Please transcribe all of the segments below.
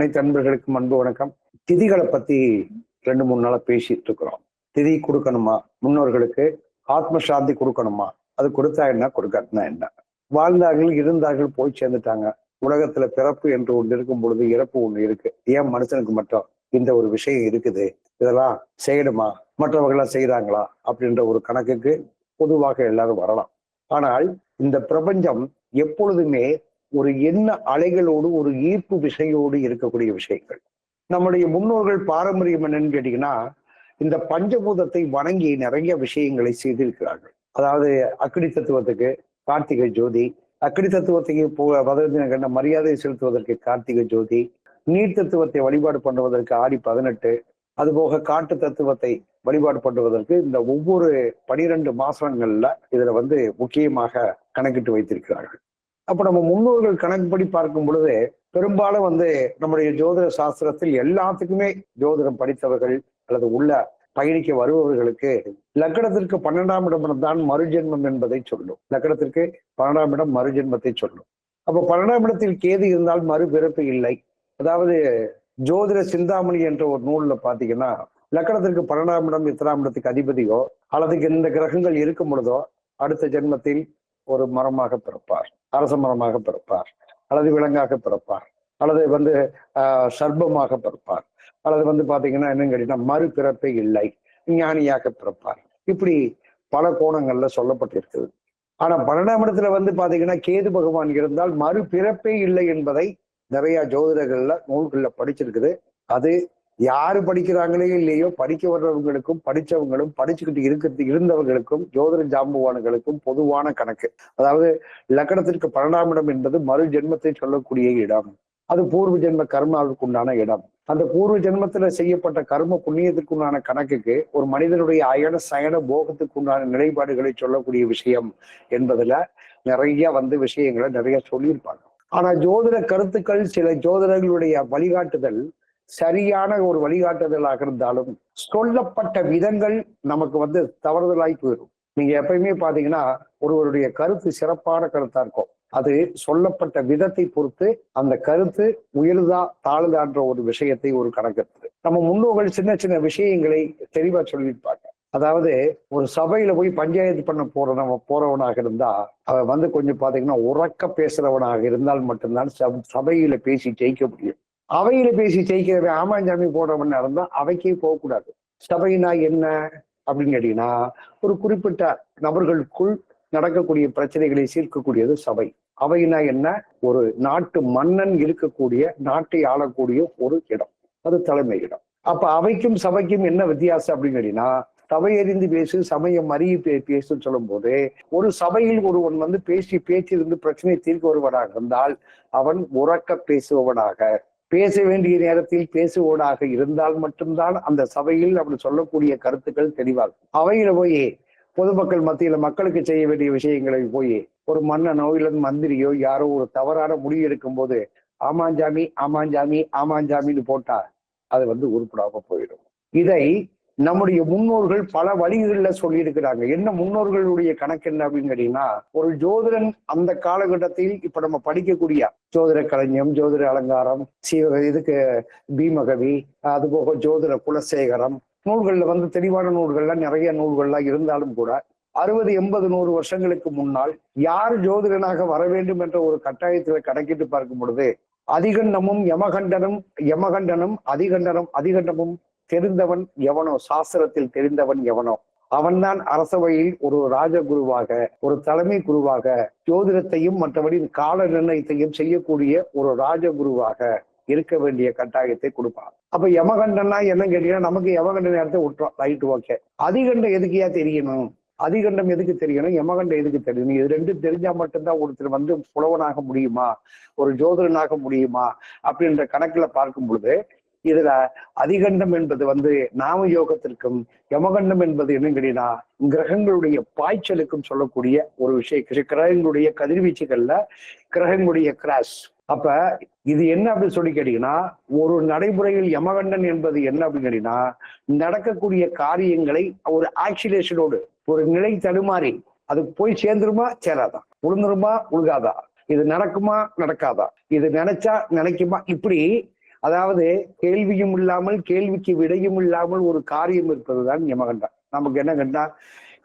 அனைத்து நண்பர்களுக்கும் அன்பு வணக்கம். திதிகளை பத்தி ரெண்டு மூணு நாளா பேசிட்டு இருக்கிறோம். திதி கொடுக்கணுமா? முன்னோர்களுக்கு ஆத்ம சாந்தி கொடுக்கணுமா? அது கொடுத்தா என்ன? கொடுக்காட்டினா என்ன? வாழ்ந்தார்கள் இருந்தார்கள் போய் சேர்ந்துட்டாங்க. உலகத்துல பிறப்பு என்று ஒன்று இருக்கும் பொழுது இறப்பு ஒண்ணு இருக்கு. ஏன் மனுஷனுக்கு மட்டும் இந்த ஒரு விஷயம் இருக்குது? இதெல்லாம் செய்யணுமா? மற்றவர்களாம் செய்யறாங்களா அப்படின்ற ஒரு கணக்குக்கு பொதுவாக எல்லாரும் வரலாம். ஆனால் இந்த பிரபஞ்சம் எப்பொழுதுமே ஒரு எண்ண அலைகளோடு ஒரு ஈர்ப்பு விசையோடு இருக்கக்கூடிய விஷயங்கள். நம்முடைய முன்னோர்கள் பாரம்பரியம் என்னன்னு கேட்டீங்கன்னா இந்த பஞ்சபூதத்தை வணங்கி நிறைய விஷயங்களை செய்திருக்கிறார்கள். அதாவது அக்னி தத்துவத்துக்கு கார்த்திகை ஜோதி அக்னி தத்துவத்துக்கு போ கண்ட மரியாதை செலுத்துவதற்கு கார்த்திகை ஜோதி நீர் தத்துவத்தை வழிபாடு பண்ணுவதற்கு ஆடி பதினெட்டு அதுபோக காட்டு தத்துவத்தை வழிபாடு பண்ணுவதற்கு இந்த ஒவ்வொரு பனிரெண்டு மாசங்கள்ல இதுல வந்து முக்கியமாக கணக்கிட்டு வைத்திருக்கிறார்கள். அப்ப நம்ம முன்னோர்கள் கணக்குப்படி பார்க்கும் பொழுது பெரும்பாலும் வந்து நம்முடைய ஜோதிட சாஸ்திரத்தில் எல்லாத்துக்குமே ஜோதிடம் படித்தவர்கள் அல்லது உள்ள பயணிக்க வருபவர்களுக்கு லக்கணத்திற்கு பன்னெண்டாம் இடம் தான் மறுஜென்மம் என்பதை சொல்லும். லக்கணத்திற்கு பன்னெண்டாம் இடம் மறுஜென்மத்தை சொல்லும். அப்ப பன்னெண்டாம் இடத்தில் கேது இருந்தால் மறுபிறப்பு இல்லை. அதாவது ஜோதிட சிந்தாமணி என்ற ஒரு நூல்ல பாத்தீங்கன்னா லக்கணத்திற்கு பன்னெண்டாம் இடம் இத்தனாம் இடத்துக்கு அதிபதியோ அல்லது இந்த கிரகங்கள் இருக்கும் பொழுதோ அடுத்த ஜென்மத்தில் ஒரு மரமாக பிறப்பார். அரச மரமாக பிறப்பார். அல்லது விலங்காக பிறப்பார். அல்லது வந்து ஆஹ் சர்ப்பமாக பிறப்பார். அல்லது வந்து பாத்தீங்கன்னா என்னன்னு கேட்டீங்கன்னா மறுபிறப்பே இல்லை. ஞானியாக பிறப்பார். இப்படி பல கோணங்கள்ல சொல்லப்பட்டிருக்குது. ஆனா பன்னெண்டாம் இடத்துல வந்து பாத்தீங்கன்னா கேது பகவான் இருந்தால் மறுபிறப்பே இல்லை என்பதை நிறைய ஜோதிடர்கள்ல நூல்கள்ல படிச்சிருக்குது. அது யாரு படிக்கிறாங்களே இல்லையோ படிக்க வர்றவங்களுக்கும் படிச்சவங்களும் படிச்சுக்கிட்டு இருக்கிறது இருந்தவர்களுக்கும் ஜோதிட ஜாம்புவான்களுக்கும் பொதுவான கணக்கு. அதாவது லக்கணத்திற்கு பன்னெண்டாம் இடம் என்பது மறு ஜென்மத்தை சொல்லக்கூடிய இடம். அது பூர்வ ஜென்ம கர்மாவுக்கு உண்டான இடம். அந்த பூர்வ ஜென்மத்துல செய்யப்பட்ட கர்ம புண்ணியத்துக்கு உண்டான கணக்குக்கு ஒரு மனிதனுடைய அயன சயன போகத்துக்கு உண்டான நிலைப்பாடுகளை சொல்லக்கூடிய விஷயம் என்பதுல நிறைய வந்து விஷயங்களை நிறைய சொல்லியிருப்பாங்க. ஆனா ஜோதிட கருத்துக்கள் சில ஜோதிடர்களுடைய வழிகாட்டுதல் சரியான ஒரு வழிகாட்டுதலாக இருந்தாலும் சொல்லப்பட்ட விதங்கள் நமக்கு வந்து தவறுதலாய் போயிடும். நீங்க எப்பயுமே பாத்தீங்கன்னா ஒருவருடைய கருத்து சிறப்பான கருத்தா இருக்கும். அது சொல்லப்பட்ட விதத்தை பொறுத்து அந்த கருத்து உயர்தா தாழ்தான்ற ஒரு விஷயத்தை ஒரு கணக்கெடுத்து நம்ம முன்னோர்கள் சின்ன சின்ன விஷயங்களை தெளிவா சொல்லியிருப்பாங்க. அதாவது ஒரு சபையில போய் பஞ்சாயத்து பண்ண போற நம்ம போறவனாக இருந்தா அவன் வந்து கொஞ்சம் பாத்தீங்கன்னா உறக்க பேசுறவனாக இருந்தால் மட்டும்தான் சபையில பேசி ஜெயிக்க முடியும். அவையில பேசி ஜெயிக்கிறவன் ஆமாஞ்சாமி போடுறவன் நடந்தா அவைக்கே போகக்கூடாது. சபைனா என்ன அப்படின்னு கேட்டீங்கன்னா ஒரு குறிப்பிட்ட நபர்களுக்குள் நடக்கக்கூடிய பிரச்சனைகளை சீர்க்கக்கூடியது சபை. அவைனா என்ன? ஒரு நாட்டு மன்னன் இருக்கக்கூடிய நாட்டை ஆளக்கூடிய ஒரு இடம். அது தலைமை இடம். அப்ப அவைக்கும் சபைக்கும் என்ன வித்தியாசம் அப்படின்னு கேட்டீங்கன்னா சபை அறிந்து பேசு சமயம் அறிய பே பேசுன்னு சொல்லும் போது ஒரு சபையில் ஒருவன் வந்து பேசி பேச்சிருந்து பிரச்சனையை தீர்க்க வருவனாக இருந்தால் அவன் உறக்க பேசுபவனாக பேச வேண்டிய நேரத்தில் பேசுவோடாக இருந்தால் மட்டும்தான் அந்த சபையில் அப்படி சொல்லக்கூடிய கருத்துக்கள் தெளிவாகும். அவையில போய் பொதுமக்கள் மத்தியில மக்களுக்கு செய்ய வேண்டிய விஷயங்களை போய் ஒரு மன்னனோ இல்லது மந்திரியோ யாரோ ஒரு தவறான முடிவு எடுக்கும் போது ஆமாஞ்சாமி ஆமாஞ்சாமி ஆமாஞ்சாமின்னு போட்டா அது வந்து உருப்படாம போயிடும். இதை நம்முடைய முன்னோர்கள் பல வழிகளில் சொல்லியிருக்கிறாங்க. என்ன முன்னோர்களுடைய கணக்கு என்ன அப்படின்னு கேட்டீங்கன்னா ஒரு ஜோதிடன் அந்த காலகட்டத்தில் இப்ப நம்ம படிக்கக்கூடிய ஜோதிட கலைஞம் ஜோதிட அலங்காரம் சீவ இதுக்கு பீமகவி அதுபோக ஜோதிட குலசேகரம் நூல்கள்ல வந்து தெளிவான நூல்கள்லாம் நிறைய நூல்கள்லாம் இருந்தாலும் கூட அறுபது எண்பது நூறு வருஷங்களுக்கு முன்னால் யார் ஜோதிடனாக வர வேண்டும் என்ற ஒரு கட்டாயத்தில் கணக்கிட்டு பார்க்கும் பொழுது அதிகண்டமும் யமகண்டனும் யமகண்டனும் அதிகண்டனும் அதிகண்டமும் தெரிந்தவன் எவனோ? சாஸ்திரத்தில் தெரிந்தவன் எவனோ? அவன்தான் அரசவையில் ஒரு ராஜகுருவாக ஒரு தலைமை குருவாக ஜோதிடத்தையும் மற்றபடி கால நிர்ணயத்தையும் செய்யக்கூடிய ஒரு ராஜகுருவாக இருக்க வேண்டிய கட்டாயத்தை கொடுப்பான். அப்ப யமகண்டன்னா என்னன்னு கேட்டீங்கன்னா நமக்கு யமகண்ட நேரத்தை விட்டுறோம். ரைட் ஓகே அதிகண்டம் எதுக்கியா தெரியணும்? அதிகண்டம் எதுக்கு தெரியணும்? யமகண்டம் எதுக்கு தெரியணும்? இது ரெண்டும் தெரிஞ்சா மட்டும்தான் ஒருத்தர் வந்து புலவனாக முடியுமா? ஒரு ஜோதிடனாக முடியுமா? அப்படின்ற கணக்குல பார்க்கும் பொழுது இதுல அதிகண்டம் என்பது வந்து நாம யோகத்திற்கும் யமகண்டம் என்பது என்னன்னு கேட்டீங்கன்னா கிரகங்களுடைய பாய்ச்சலுக்கும் சொல்லக்கூடிய ஒரு விஷயம். கிரகங்களுடைய கதிர்வீச்சுகள்ல கிரகங்களுடைய கிராஷ் அப்ப இது என்ன அப்படின்னு சொல்லி கேட்டீங்கன்னா ஒரு நடைமுறையில் யமகண்டன் என்பது என்ன அப்படின்னு கேட்டீங்கன்னா நடக்கக்கூடிய காரியங்களை ஒரு ஆக்சிலேஷனோடு ஒரு நிலை தடுமாறி அது போய் சேர்ந்துருமா? சேராதா? உழுந்துருமா உழுகாதா? இது நடக்குமா? நடக்காதா? இது நினைச்சா நினைக்குமா? இப்படி அதாவது கேள்வியும் இல்லாமல் கேள்விக்கு விடையும் இல்லாமல் ஒரு காரியம் இருப்பதுதான் யமகண்டம். நமக்கு என்ன கண்டா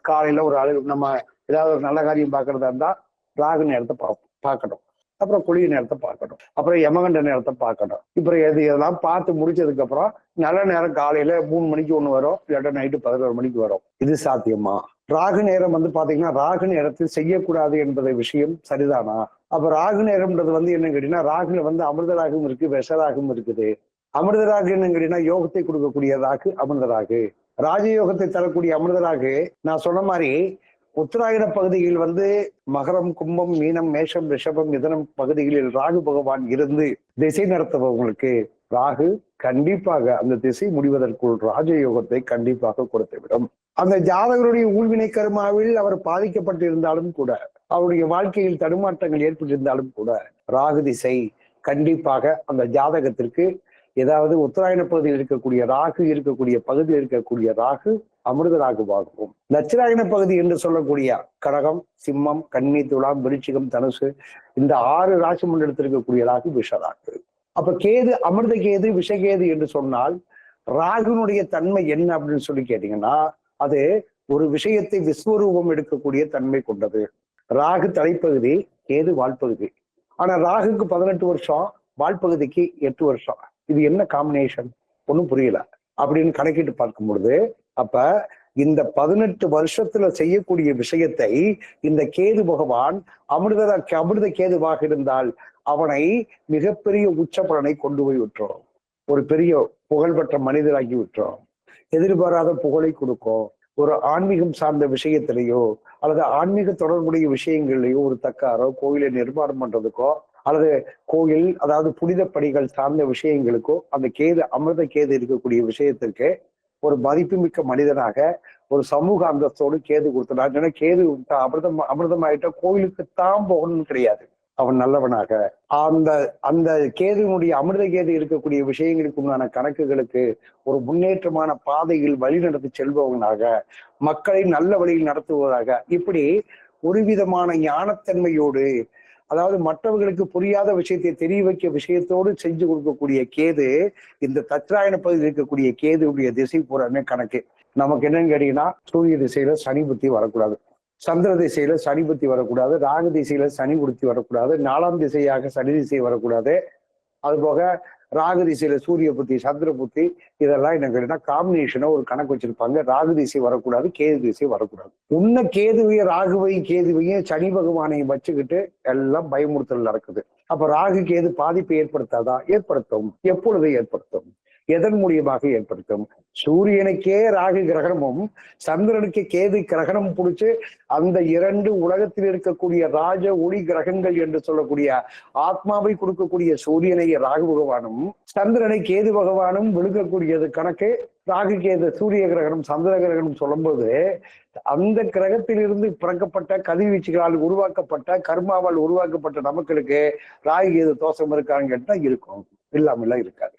காலையில ஒரு ஆளு நம்ம ஏதாவது ஒரு நல்ல காரியம் பாக்குறதா இருந்தா ராகு நேரத்தை பார்ப்போம் பார்க்கணும். அப்புறம் குளிய நேரத்தை பார்க்கணும். அப்புறம் யமகண்ட நேரத்தை பார்க்கணும். அப்புறம் எது இதெல்லாம் பார்த்து முடிச்சதுக்கு அப்புறம் நல்ல நேரம் காலையில மூணு மணிக்கு ஒண்ணு வரும் இல்லாட்டா நைட்டு பதினோரு மணிக்கு வரும். இது சாத்தியமா? ராகு நேரம் வந்து பாத்தீங்கன்னா ராகு நேரத்தில் செய்யக்கூடாது என்பதை விஷயம் சரிதானா? அப்ப ராகு நேரம்ன்றது வந்து என்ன கேட்டீங்கன்னா ராகுல வந்து அமிர்த ராகும் இருக்கு விஷ இருக்குது. அமிர்த ராகு என்னன்னு கேட்டீங்கன்னா யோகத்தை கொடுக்கக்கூடிய ராகு அமிர்த ராகு ராஜயோகத்தை தரக்கூடிய அமிர்த ராகு நான் சொன்ன மாதிரி உத்தராயண பகுதியில் வந்து மகரம் கும்பம் மீனம் மேஷம் ரிஷபம் இதனம் பகுதிகளில் ராகு பகவான் இருந்து திசை நடத்துபவங்களுக்கு ராகு கண்டிப்பாக அந்த திசை முடிவதற்குள் ராஜயோகத்தை கண்டிப்பாக கொடுத்துவிடும். அந்த ஜாதகருடைய ஊழ்வினை கருமாவில் அவர் பாதிக்கப்பட்டிருந்தாலும் கூட அவருடைய வாழ்க்கையில் தடுமாற்றங்கள் ஏற்பட்டிருந்தாலும் கூட ராகு திசை கண்டிப்பாக அந்த ஜாதகத்திற்கு ஏதாவது உத்தராயண பகுதியில் இருக்கக்கூடிய ராகு இருக்கக்கூடிய பகுதியில் இருக்கக்கூடிய ராகு அமிர்த ராகுவாகவும். தட்சிணாயன பகுதி என்று சொல்லக்கூடிய கடகம் சிம்மம் கன்னி துலாம் விருச்சிகம் தனுசு இந்த ஆறு ராசி மண்டலத்திற்கக்கூடிய இருக்கக்கூடிய ராகு விஷராகு அப்ப கேது அமிர்த கேது விஷகேது என்று சொன்னால் ராகுனுடைய தன்மை என்ன அப்படின்னு சொல்லி கேட்டீங்கன்னா அது ஒரு விஷயத்தை விஸ்வரூபம் எடுக்கக்கூடிய தன்மை கொண்டது. ராகு தலைப்பகுதி கேது வால்பகுதி. ஆனா ராகுக்கு பதினெட்டு வருஷம் வால்பகுதிக்கு எட்டு வருஷம். இது என்ன காம்பினேஷன் ஒன்றும் புரியல. அப்படின்னு கணக்கிட்டு பார்க்கும் பொழுது அப்ப இந்த பதினெட்டு வருஷத்துல செய்யக்கூடிய விஷயத்தை இந்த கேது பகவான் அமிர்த அமிர்த கேதுவாக இருந்தால் அவனை மிகப்பெரிய உச்ச பலனை கொண்டு போய் விட்டுரும். ஒரு பெரிய புகழ்பெற்ற மனிதராகி விட்டுரும். எதிர்பாராத புகழை கொடுக்கும். ஒரு ஆன்மீகம் சார்ந்த விஷயத்திலேயோ அல்லது ஆன்மீக தொடர்புடைய விஷயங்கள்லையோ ஒரு தக்காரோ கோயிலை நிர்மாணம் பண்றதுக்கோ அல்லது கோயில் அதாவது புனித படிகள் சார்ந்த விஷயங்களுக்கோ அந்த கேது அமிர்த கேது இருக்கக்கூடிய விஷயத்திற்கு ஒரு மதிப்புமிக்க மனிதனாக ஒரு சமூக அந்தஸ்தோடு கேது கொடுத்துட்டான் ஏன்னா கேது அமிர்தம் அமிர்தம் கோயிலுக்கு தான் போகணும்னு கிடையாது. அவன் நல்லவனாக. அந்த அந்த கேதுனுடைய அமிர்த கேது இருக்கக்கூடிய விஷயங்களுக்கு உண்டான கணக்குகளுக்கு ஒரு முன்னேற்றமான பாதையில் வழி நடத்தி செல்பவனாக மக்களை நல்ல வழியில் நடத்துவதாக இப்படி ஒரு விதமான ஞானத்தன்மையோடு அதாவது மற்றவர்களுக்கு புரியாத விஷயத்தை தெரிய வைக்க விஷயத்தோடு செஞ்சு கொடுக்கக்கூடிய கேது இந்த தத்ராயண பகுதியில் இருக்கக்கூடிய கேதுடைய திசை பூராமே கணக்கு. நமக்கு என்னன்னு கேட்டீங்கன்னா சூரிய திசையில சனி புத்தி வரக்கூடாது. சந்திர திசையில சனி புத்தி வரக்கூடாது ராகு திசையில சனி புத்தி வரக்கூடாது நாலாம் திசையாக சனி திசை வரக்கூடாது. அதுபோக ராகு திசையில சூரிய புத்தி சந்திர புத்தி இதெல்லாம் என்ன கேட்டீங்கன்னா காம்பினேஷனை ஒரு கணக்கு வச்சிருப்பாங்க. ராகு திசை வரக்கூடாது கேது திசை வரக்கூடாது. உன்ன கேதுவையும் ராகுவையும் கேதுவையும் சனி பகவானையும் வச்சுக்கிட்டு எல்லாம் பயமுறுத்தல் நடக்குது. அப்ப ராகு கேது பாதிப்பை ஏற்படுத்தாதா? ஏற்படுத்தும். எப்பொழுது ஏற்படுத்தும்? எதன் மூலியமாக ஏற்படுத்தும்? சூரியனுக்கே ராகு கிரகணமும் சந்திரனுக்கு கேது கிரகணம் பிடிச்சு அந்த இரண்டு உலகத்தில் இருக்கக்கூடிய ராஜ ஒளி கிரகங்கள் என்று சொல்லக்கூடிய ஆத்மாவை கொடுக்கக்கூடிய சூரியனை ராகு பகவானும் சந்திரனை கேது பகவானும் விழுக்கக்கூடியது கணக்கு ராகு கேது சூரிய கிரகணம் சந்திர கிரகணம் சொல்லும்போது அந்த கிரகத்திலிருந்து பிறக்கப்பட்ட கதிர்வீச்சுகளால் உருவாக்கப்பட்ட கர்மாவால் உருவாக்கப்பட்ட நமக்களுக்கு ராகு கேது தோஷம் இருக்கான்னு கேட்டா இருக்கும். இல்லாமலாம் இருக்காது.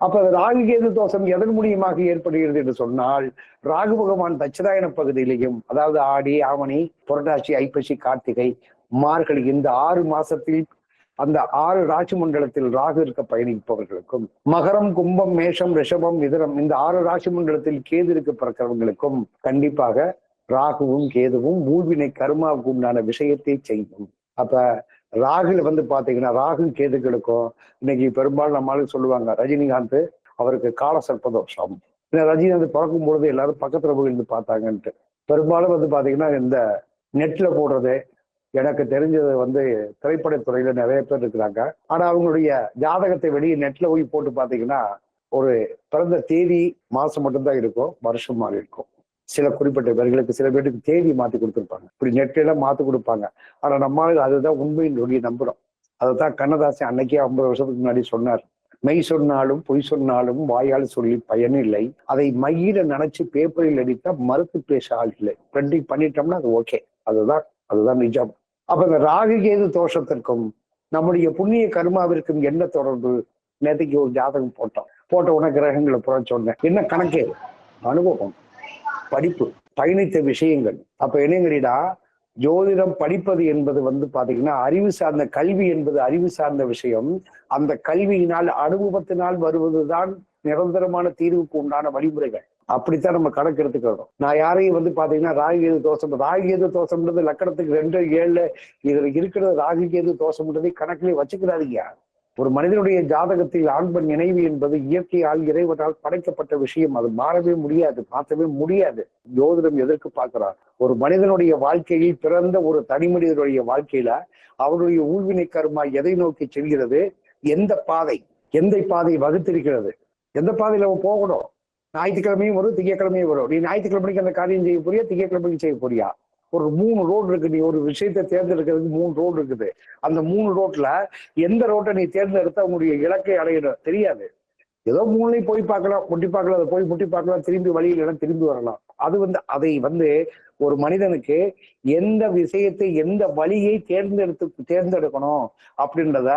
அப்ப ராகு கேது தோஷம் எதன் மூலியமாக ஏற்படுகிறது என்று சொன்னால் ராகு பகவான் தட்சிணாயன பகுதியிலையும் அதாவது ஆடி ஆவணி புரட்டாசி ஐப்பசி கார்த்திகை மார்கழி இந்த ஆறு மாசத்தில் அந்த ஆறு ராசி மண்டலத்தில் ராகு இருக்க பயணிப்பவர்களுக்கும் மகரம் கும்பம் மேஷம் ரிஷபம் இதரம் இந்த ஆறு ராசி மண்டலத்தில் கேது இருக்க பிறக்கிறவங்களுக்கும் கண்டிப்பாக ராகுவும் கேதுவும் மூவினை கருமாவுக்கு உண்டான விஷயத்தை செய்யும். அப்ப ராகுல வந்து பாத்தீங்கன்னா ராகு கேதுகளுக்கும் இன்னைக்கு பெரும்பாலும் நம்மளால சொல்லுவாங்க ரஜினிகாந்த் அவருக்கு கால சர்ப்பதோஷம். ரஜினிகாந்த் பிறக்கும் பொழுது எல்லாரும் பக்கத்துல போய் இருந்து பார்த்தாங்கன்ட்டு. பெரும்பாலும் வந்து பாத்தீங்கன்னா இந்த நெட்ல போடுறது எனக்கு தெரிஞ்சது வந்து திரைப்படத்துறையில நிறைய பேர் இருக்கிறாங்க. ஆனா அவங்களுடைய ஜாதகத்தை வெளியே நெட்ல போய் போட்டு பாத்தீங்கன்னா ஒரு பிறந்த தேதி மாசம் மட்டும்தான் இருக்கும் வருஷம் மாறி இருக்கும். சில குறிப்பிட்ட பேர்களுக்கு சில பேருக்கு தேதி மாத்தி கொடுத்துருப்பாங்க. இப்படி நெட்டெல்லாம் மாத்தி கொடுப்பாங்க. ஆனா நம்மளுக்கு அதுதான் உண்மையின் நம்புகிறோம் நம்புறோம். அதைத்தான் கண்ணதாசன் அன்னைக்கே ஐம்பது வருஷத்துக்கு முன்னாடி சொன்னார். மெய் சொன்னாலும் பொய் சொன்னாலும் வாயால் சொல்லி பயனில்லை. அதை மையில நினைச்சு பேப்பரில் அடித்தா மறுத்து பேச ஆள் இல்லை. பிரிண்டிங் பண்ணிட்டோம்னா அது ஓகே அதுதான் அதுதான் நிஜம். அப்ப இந்த ராகு கேது தோஷத்திற்கும் நம்முடைய புண்ணிய கர்மாவிற்கும் என்ன தொடர்பு? நேற்றுக்கு ஒரு ஜாதகம் போட்டோம். போட்ட உடனே கிரகங்களை புற சொன்னேன் என்ன கணக்கு? அனுபவம். படிப்பு பயணித்த விஷயங்கள். அப்ப என்னங்கிறீடா ஜோதிடம் படிப்பது என்பது வந்து பாத்தீங்கன்னா அறிவு சார்ந்த கல்வி என்பது அறிவு சார்ந்த விஷயம். அந்த கல்வியினால் அனுபவத்தினால் வருவதுதான் நிரந்தரமான தீர்வுக்கு உண்டான வழிமுறைகள். அப்படித்தான் நம்ம கணக்கு எடுத்துக்கிறோம் நான் யாரையும் வந்து பாத்தீங்கன்னா ராகிகேது தோஷம் ராகிகேது தோஷம்ன்றது லக்கணத்துக்கு ரெண்டு ஏழு இதுல இருக்கிற ராகிகேது தோஷம்ன்றதை கணக்கிலே வச்சுக்கிறாதீங்க ஒரு மனிதனுடைய ஜாதகத்தில் ஆண்பன் நினைவு என்பது இயற்கையால் இறைவனால் படைக்கப்பட்ட விஷயம். அது மாறவே முடியாது மாற்றவே முடியாது. ஜோதிடம் எதற்கு பார்க்கிறார்? ஒரு மனிதனுடைய வாழ்க்கையில் பிறந்த ஒரு தனி மனிதனுடைய வாழ்க்கையில அவருடைய ஊழ்வினை கருமா எதை நோக்கி செல்கிறது? எந்த பாதை? எந்த பாதை வகுத்திருக்கிறது? எந்த பாதையில அவன் போகணும்? ஞாயிற்றுக்கிழமையும் வரும் திங்கக்கிழமையும் வரும். நீ ஞாயிற்றுக்கிழமைக்கு அந்த காரியம் செய்ய போறியா? திங்கக்கிழமைக்கு செய்ய போறியா? ஒரு மூணு ரோடு இருக்கு. நீ ஒரு விஷயத்தை தேர்ந்தெடுக்கிறதுக்கு மூணு ரோடு இருக்குது. அந்த மூணு ரோட்ல எந்த ரோட்டை நீ தேர்ந்தெடுத்து உன்னுடைய இலக்கை அடையிடும் தெரியாது. ஏதோ மூணுலையும் போய் பார்க்கலாம் முட்டி பார்க்கலாம் அதை போய் முட்டி பார்க்கலாம் திரும்பி வழியில் திரும்பி வரலாம். அது வந்து அதை வந்து ஒரு மனிதனுக்கு எந்த விஷயத்தை எந்த வழியை தேர்ந்தெடுத்து தேர்ந்தெடுக்கணும் அப்படின்றத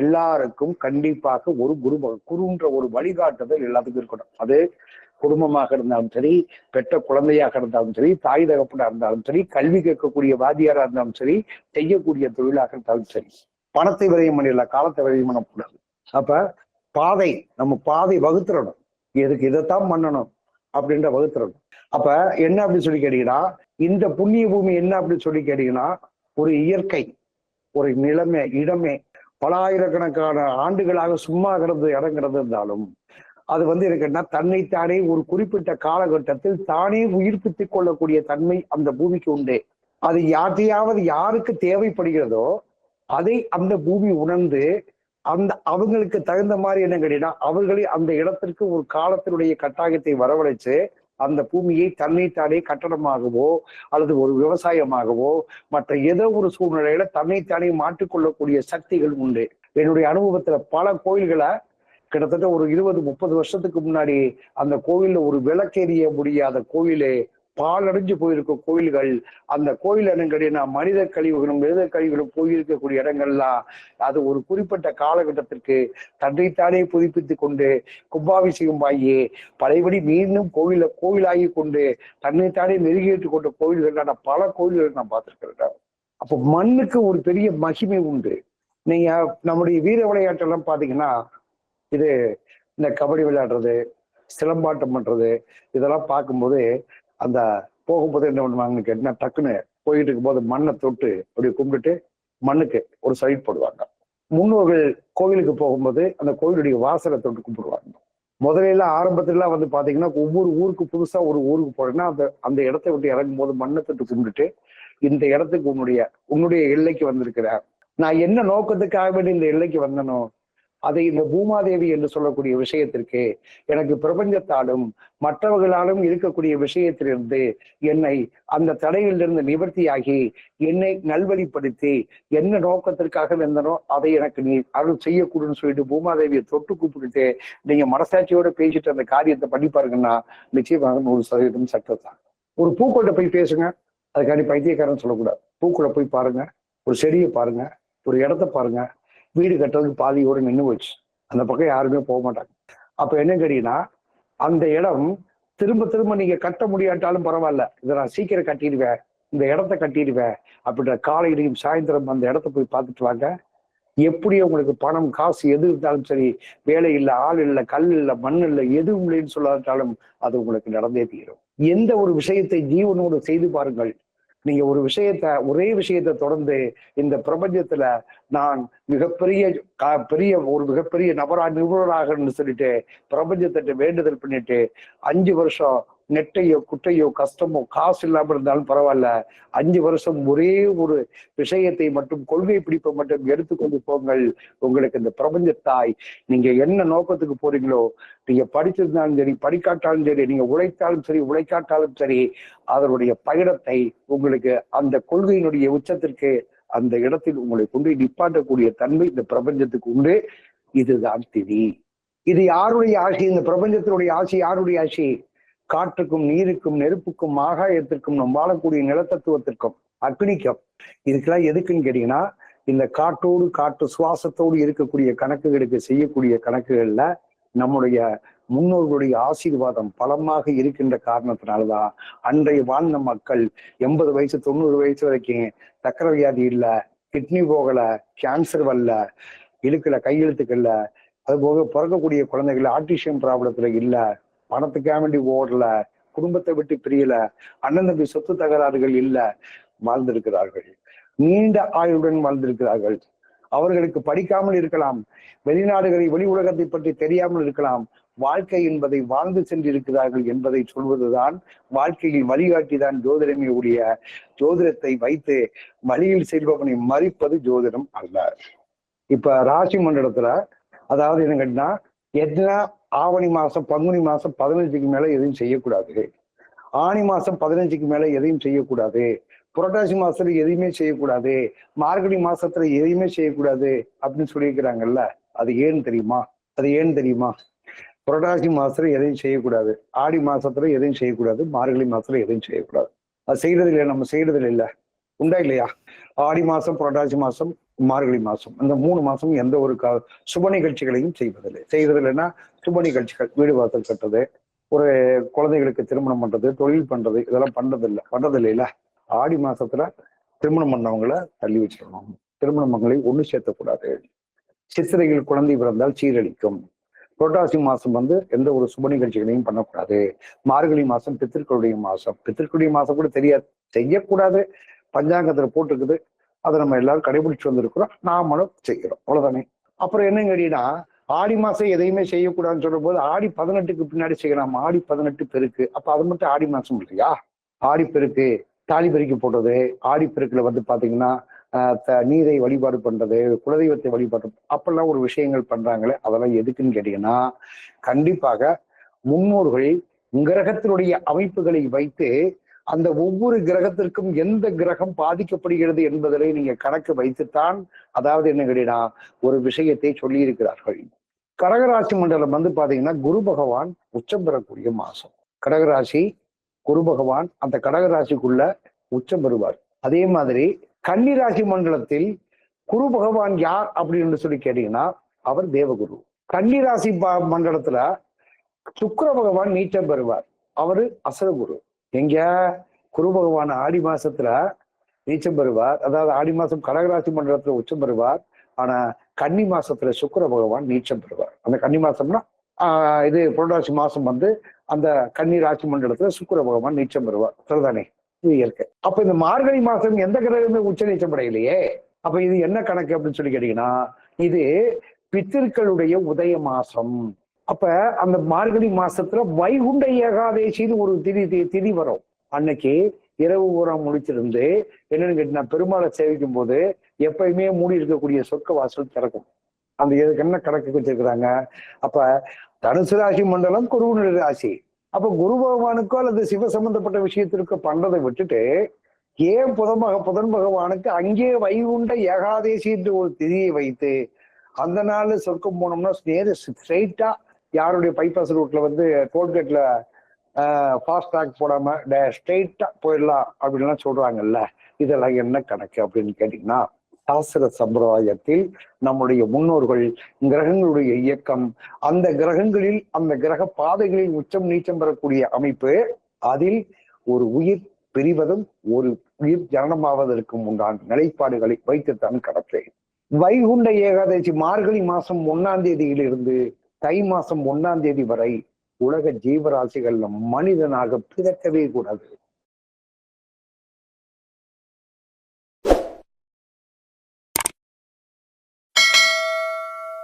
எல்லாருக்கும் கண்டிப்பாக ஒரு குரு குருன்ற ஒரு வழிகாட்டுதல் எல்லாத்துக்கும் இருக்கணும். அது குடும்பமாக இருந்தாலும் சரி பெற்ற குழந்தையாக இருந்தாலும் சரி தாய் தகப்பனா இருந்தாலும் சரி கல்வி கேட்கக்கூடிய வாதியாரா இருந்தாலும் சரி செய்யக்கூடிய தொழிலாக இருந்தாலும் சரி பணத்தை விரையும் பண்ணிடல காலத்தை விரையும் பண்ணக்கூடாது. அப்ப பாதை நம்ம பாதை வகுத்துறணும் எதுக்கு இதைத்தான் பண்ணணும் அப்படின்ற வகுத்துறணும் அப்ப என்ன அப்படின்னு சொல்லி கேட்டீங்கன்னா இந்த புண்ணிய பூமி என்ன அப்படின்னு சொல்லி கேட்டீங்கன்னா ஒரு இயற்கை ஒரு நிலைமை இடமே பல ஆயிரக்கணக்கான ஆண்டுகளாக சும்மா கிடந்து இடம் இருந்தாலும் அது வந்து இருக்குன்னா தன்னைத்தானே ஒரு குறிப்பிட்ட காலகட்டத்தில் தானே உயிர்ப்பித்துக் கொள்ளக்கூடிய தன்மை அந்த பூமிக்கு உண்டு. அது யார்த்தையாவது யாருக்கு தேவைப்படுகிறதோ அதை அந்த பூமி உணர்ந்து அந்த அவங்களுக்கு தகுந்த மாதிரி என்ன கேட்டீங்கன்னா அவர்களே அந்த இடத்திற்கு ஒரு காலத்தினுடைய கட்டாயத்தை வரவழைச்சு அந்த பூமியை தன்னைத்தானே கட்டடமாகவோ அல்லது ஒரு விவசாயமாகவோ மற்ற ஏதோ ஒரு சூழ்நிலையில தன்னைத்தானே மாற்றிக்கொள்ளக்கூடிய சக்திகள் உண்டு. என்னுடைய அனுபவத்துல பல கோயில்களை கிட்டத்தட்ட ஒரு இருபது முப்பது வருஷத்துக்கு முன்னாடி அந்த கோயில்ல ஒரு விளக்கெறிய முடியாத கோயிலே பாலடைஞ்சு போயிருக்க கோயில்கள் அந்த கோயில் இடங்கன்னா மனித கழிவுகளும் மிருத கழிவுகளும் போயிருக்கக்கூடிய இடங்கள்லாம் அது ஒரு குறிப்பிட்ட காலகட்டத்திற்கு தன்னைத்தானே புதுப்பித்துக் கொண்டு கும்பாபிஷேகம் ஆகி பழையபடி மீண்டும் கோவில கோவிலாகி கொண்டு தன்னைத்தானே மெருகேற்றுக் கொண்ட கோயில்கள் பல கோயில்கள் நான் பார்த்திருக்கிறேன் அப்போ மண்ணுக்கு ஒரு பெரிய மகிமை உண்டு. நீங்க நம்முடைய வீர விளையாட்டெல்லாம் பாத்தீங்கன்னா இது இந்த கபடி விளையாடுறது சிலம்பாட்டம் பண்றது இதெல்லாம் பார்க்கும்போது அந்த போகும்போது என்ன பண்ணுவாங்கன்னு கேட்டீங்கன்னா டக்குன்னு போயிட்டு இருக்கும்போது மண்ணை தொட்டு அப்படி கும்பிட்டுட்டு மண்ணுக்கு ஒரு சைட் போடுவாங்க. முன்னோர்கள் கோவிலுக்கு போகும்போது அந்த கோவிலுடைய வாசலை தொட்டு கும்பிடுவாங்க. முதலையில ஆரம்பத்துலாம் வந்து பாத்தீங்கன்னா ஒவ்வொரு ஊருக்கு புதுசா ஒரு ஊருக்கு போறேன்னா அந்த அந்த இடத்த விட்டு இறங்கும் போது மண்ணை தொட்டு கும்பிட்டுட்டு இந்த இடத்துக்கு உன்னுடைய உன்னுடைய எல்லைக்கு வந்திருக்கிற நான் என்ன நோக்கத்துக்காக வேண்டி இந்த எல்லைக்கு வந்தனோ அதை இந்த பூமாதேவி என்று சொல்லக்கூடிய விஷயத்திற்கு எனக்கு பிரபஞ்சத்தாலும் மற்றவர்களாலும் இருக்கக்கூடிய விஷயத்திலிருந்து என்னை அந்த தடையிலிருந்து நிவர்த்தியாகி என்னை நல்வழிப்படுத்தி என்ன நோக்கத்திற்காக வந்தனோ அதை எனக்கு நீ அருள் செய்யக்கூடுன்னு சொல்லிட்டு பூமாதேவியை தொட்டு கூப்பிட்டுட்டு நீங்க மனசாட்சியோட பேசிட்டு அந்த காரியத்தை பண்ணி பாருங்கன்னா நிச்சயமாக நூறு சதவீதம் சட்டத்தான் தான் ஒரு பூக்கோட்டை போய் பேசுங்க. அதுக்காண்டி பைத்தியக்காரன் சொல்லக்கூடாது. பூக்களை போய் பாருங்க. ஒரு செடியை பாருங்க. ஒரு இடத்த பாருங்க. வீடு கட்டுறதுக்கு பாதியோடு நின்று போச்சு. அந்த பக்கம் யாருமே போக மாட்டாங்க. அப்ப என்ன கேட்டீங்கன்னா அந்த இடம் திரும்ப திரும்ப நீங்க கட்ட முடியாட்டாலும் பரவாயில்ல. இதை நான் சீக்கிரம் கட்டிடுவேன். இந்த இடத்த கட்டிடுவேன் அப்படின்ற காலையிலையும் சாயந்தரம் அந்த இடத்த போய் பார்த்துட்டு வாங்க. எப்படி உங்களுக்கு பணம் காசு எது இருந்தாலும் சரி வேலை இல்லை ஆள் இல்லை கல் இல்லை மண் இல்லை எதுவும் இல்லைன்னு சொல்லாட்டாலும் அது உங்களுக்கு நடந்தே தீரும். எந்த ஒரு விஷயத்தை ஜீவனோடு செய்து பாருங்கள். நீங்க ஒரு விஷயத்த ஒரே விஷயத்தை தொடர்ந்து இந்த பிரபஞ்சத்துல நான் மிகப்பெரிய பெரிய ஒரு மிகப்பெரிய நபரா நிபுணராகன்னு சொல்லிட்டு பிரபஞ்சத்திட்ட வேண்டுதல் பண்ணிட்டு அஞ்சு வருஷம் நெட்டையோ குட்டையோ கஷ்டமோ காசு இல்லாம இருந்தாலும் பரவாயில்ல. அஞ்சு வருஷம் ஒரே ஒரு விஷயத்தை மட்டும் கொள்கை பிடிப்பை மட்டும் எடுத்துக்கொண்டு போங்கள். உங்களுக்கு இந்த பிரபஞ்ச தாய் நீங்க என்ன நோக்கத்துக்கு போறீங்களோ நீங்க படிச்சிருந்தாலும் சரி படிக்காட்டாலும் சரி நீங்க உழைத்தாலும் சரி உழைக்காட்டாலும் சரி அதனுடைய பயணத்தை உங்களுக்கு அந்த கொள்கையினுடைய உச்சத்திற்கு அந்த இடத்தில் உங்களை கொண்டு நிப்பாட்டக்கூடிய தன்மை இந்த பிரபஞ்சத்துக்கு உண்டு. இதுதான் திதி. இது யாருடைய ஆசி? இந்த பிரபஞ்சத்தினுடைய ஆசி யாருடைய ஆட்சி காற்றுக்கும் நீருக்கும் நெருப்புக்கும் ஆகாயத்திற்கும் நம் வாழக்கூடிய நிலத்தத்துவத்திற்கும் அக்னிக்கும் இதுக்கெல்லாம் எதுக்குன்னு கேட்டீங்கன்னா இந்த காற்றோடு காற்று சுவாசத்தோடு இருக்கக்கூடிய கணக்குகளுக்கு செய்யக்கூடிய கணக்குகள்ல நம்முடைய முன்னோர்களுடைய ஆசீர்வாதம் பலமாக இருக்கின்ற காரணத்தினாலதான் அன்றைய வாழ்ந்த மக்கள் எண்பது வயசு தொண்ணூறு வயசு வரைக்கும் சக்கரை வியாதி இல்லை கிட்னி போகல கேன்சர் வரல இழுக்கல கையெழுத்துக்கள்ல அது போக பிறக்கக்கூடிய குழந்தைகள் ஆர்டிஷியம் ப்ராப்ளத்துல இல்லை பணத்துக்காக வேண்டி ஓடல குடும்பத்தை விட்டு பிரியல அண்ணன் தம்பி சொத்து தகராறுகள் இல்ல வாழ்ந்திருக்கிறார்கள். நீண்ட ஆயுளுடன் வாழ்ந்திருக்கிறார்கள். அவர்களுக்கு படிக்காமல் இருக்கலாம் வெளிநாடுகளை வெளி உலகத்தை பற்றி தெரியாமல் இருக்கலாம் வாழ்க்கை என்பதை வாழ்ந்து சென்றிருக்கிறார்கள் என்பதை சொல்வதுதான் வாழ்க்கையில் வழிகாட்டிதான் ஜோதிடமே உடைய ஜோதிடத்தை வைத்து வழியில் செல்பவனை மறிப்பது ஜோதிடம் அல்ல. இப்ப ராசி மண்டலத்துல அதாவது என்ன கேட்டா எத்தனை ஆவணி மாசம் பங்குனி மாசம் பதினஞ்சுக்கு மேல எதையும் செய்யக்கூடாது. ஆணி மாசம் பதினஞ்சுக்கு மேல எதையும் செய்யக்கூடாது. புரட்டாசி மாசத்துல எதையுமே செய்யக்கூடாது. மார்கழி மாசத்துல எதையுமே செய்யக்கூடாது அப்படின்னு சொல்லியிருக்கிறாங்கல்ல அது ஏன்னு தெரியுமா? அது ஏன்னு தெரியுமா? புரட்டாசி மாசத்துல எதையும் செய்யக்கூடாது. ஆடி மாசத்துல எதையும் செய்யக்கூடாது. மார்கழி மாசத்துல எதையும் செய்யக்கூடாது. அது செய்யறது இல்லை நம்ம செய்யறது இல்லை உண்டா இல்லையா? ஆடி மாசம் புரட்டாசி மாசம் மார்கழி மாசம். இந்த மூணு மாசம் எந்த ஒரு கா சுப நிகழ்ச்சிகளையும் செய்வதில்லை. செய்வதில்லைன்னா சுப நிகழ்ச்சிகள் வீடு வாசல் கட்டுறது ஒரு குழந்தைகளுக்கு திருமணம் பண்றது தொழில் பண்றது இதெல்லாம் பண்றது இல்லை. பண்றது இல்லைல்ல ஆடி மாசத்துல திருமணம் பண்ணவங்கள தள்ளி வச்சிடணும். திருமணம் மங்களை ஒண்ணு சேர்த்தக்கூடாது. சித்திரையில் குழந்தை பிறந்தால் சீரழிக்கும். புரட்டாசி மாசம் வந்து எந்த ஒரு சுப நிகழ்ச்சிகளையும் பண்ணக்கூடாது. மார்கழி மாசம் பித்திருக்களுடைய மாசம். பித்திருக்களுடைய மாசம் கூட தெரியாது. செய்யக்கூடாது. பஞ்சாங்கத்தில் போட்டிருக்குது. அதை நம்ம எல்லாரும் கடைபிடிச்சு வந்திருக்கிறோம். நாமளும் செய்கிறோம். அவ்வளவுதானே. அப்புறம் என்னன்னு கேட்டீங்கன்னா ஆடி மாசம் எதையுமே செய்யக்கூடாதுன்னு சொல்ற போது ஆடி பதினெட்டுக்கு பின்னாடி செய்யலாம். ஆடி பதினெட்டு பெருக்கு. அப்ப அது மட்டும் ஆடி மாசம் இல்லையா? ஆடி பெருக்கு தாலி பெருக்கி போடுறது ஆடி பெருக்குல வந்து பாத்தீங்கன்னா த- நீரை வழிபாடு பண்றது குலதெய்வத்தை வழிபாடு அப்பெல்லாம் ஒரு விஷயங்கள் பண்றாங்களே அதெல்லாம் எதுக்குன்னு கேட்டீங்கன்னா கண்டிப்பாக முன்னோர்கள் கிரகத்தினுடைய அமைப்புகளை வைத்து அந்த ஒவ்வொரு கிரகத்திற்கும் எந்த கிரகம் பாதிக்கப்படுகிறது என்பதை நீங்க கணக்கு வைத்துத்தான் அதாவது என்ன கேட்டீங்கன்னா ஒரு விஷயத்தை சொல்லி இருக்கிறார்கள் கடகராசி மண்டலம் வந்து பாத்தீங்கன்னா குரு பகவான் உச்சம் பெறக்கூடிய மாசம். கடகராசி குரு பகவான் அந்த கடகராசிக்குள்ள உச்சம் பெறுவார். அதே மாதிரி கன்னிராசி மண்டலத்தில் குரு பகவான் யார் அப்படின்னு சொல்லி கேட்டீங்கன்னா அவர் தேவகுரு. கன்னிராசி ப- மண்டலத்துல சுக்கர பகவான் நீச்சம் பெறுவார். அவரு அசரகுரு. எங்க? குரு பகவான் ஆடி மாசத்துல நீச்சம் பெறுவார். அதாவது ஆடி மாசம் கடகராசி மண்டலத்துல உச்சம் பெறுவார். ஆனா கன்னி மாசத்துல சுக்கர பகவான் நீச்சம் பெறுவார். அந்த கன்னி மாசம்னா ஆஹ் இது புரட்டாசி மாசம் வந்து அந்த கன்னி ராசி மண்டலத்துல சுக்கர பகவான் நீச்சம் பெறுவார். சரிதானே இது இயற்கை. அப்ப இந்த மார்கழி மாசம் எந்த கிரகமே உச்ச நீச்சம் அடையலையே? அப்ப இது என்ன கணக்கு அப்படின்னு சொல்லி கேட்டீங்கன்னா இது பித்திருக்களுடைய உதய மாசம். அப்ப அந்த மார்கழி மாசத்துல வைகுண்ட ஏகாதேசின்னு ஒரு திதி தி- திதி வரும். அன்னைக்கு இரவு பூரா முடிச்சிருந்து என்னன்னு கேட்டீங்கன்னா பெருமாளை சேவிக்கும் போது எப்பயுமே மூடி இருக்கக்கூடிய சொர்க்க வாசல் திறக்கும். அந்த இதுக்கு என்ன கணக்கு வச்சிருக்கிறாங்க அப்ப தனுசு ராசி மண்டலம் குருவனுடைய ராசி. அப்ப குரு பகவானுக்கோ அல்லது சிவ சம்பந்தப்பட்ட விஷயத்திற்கு பண்றதை விட்டுட்டு ஏன் புதமக புதன் பகவானுக்கு அங்கே வைகுண்ட ஏகாதேசின்ற ஒரு திதியை வைத்து அந்த நாள் சொர்க்கம் போனோம்னா நேரு யாருடைய பைபாஸ் ரூட்ல வந்து டோல்கேட்ல ஃபாஸ்ட் ட்ராக் போடாம ஸ்ட்ரைட்டா போயிடலாம் அப்படின்லாம் சொல்றாங்கல்ல. இதெல்லாம் என்ன கணக்கு அப்படின்னு கேட்டீங்கன்னா சாஸ்திர சம்பிரதாயத்தில் நம்முடைய முன்னோர்கள் கிரகங்களுடைய இயக்கம் அந்த கிரகங்களில் அந்த கிரக பாதைகளில் உச்சம் நீச்சம் பெறக்கூடிய அமைப்பு அதில் ஒரு உயிர் பிரிவதும் ஒரு உயிர் ஜனனமாவதற்கும் உண்டான நிலைப்பாடுகளை வைத்துத்தான் கடத்தேன். வைகுண்ட ஏகாதசி மார்கழி மாசம் ஒன்னாம் தேதியிலிருந்து தை மாசம் ஒன்னாம் தேதி வரை உலக ஜீவராசிகள்ல மனிதனாக பிறக்கவே கூடாது.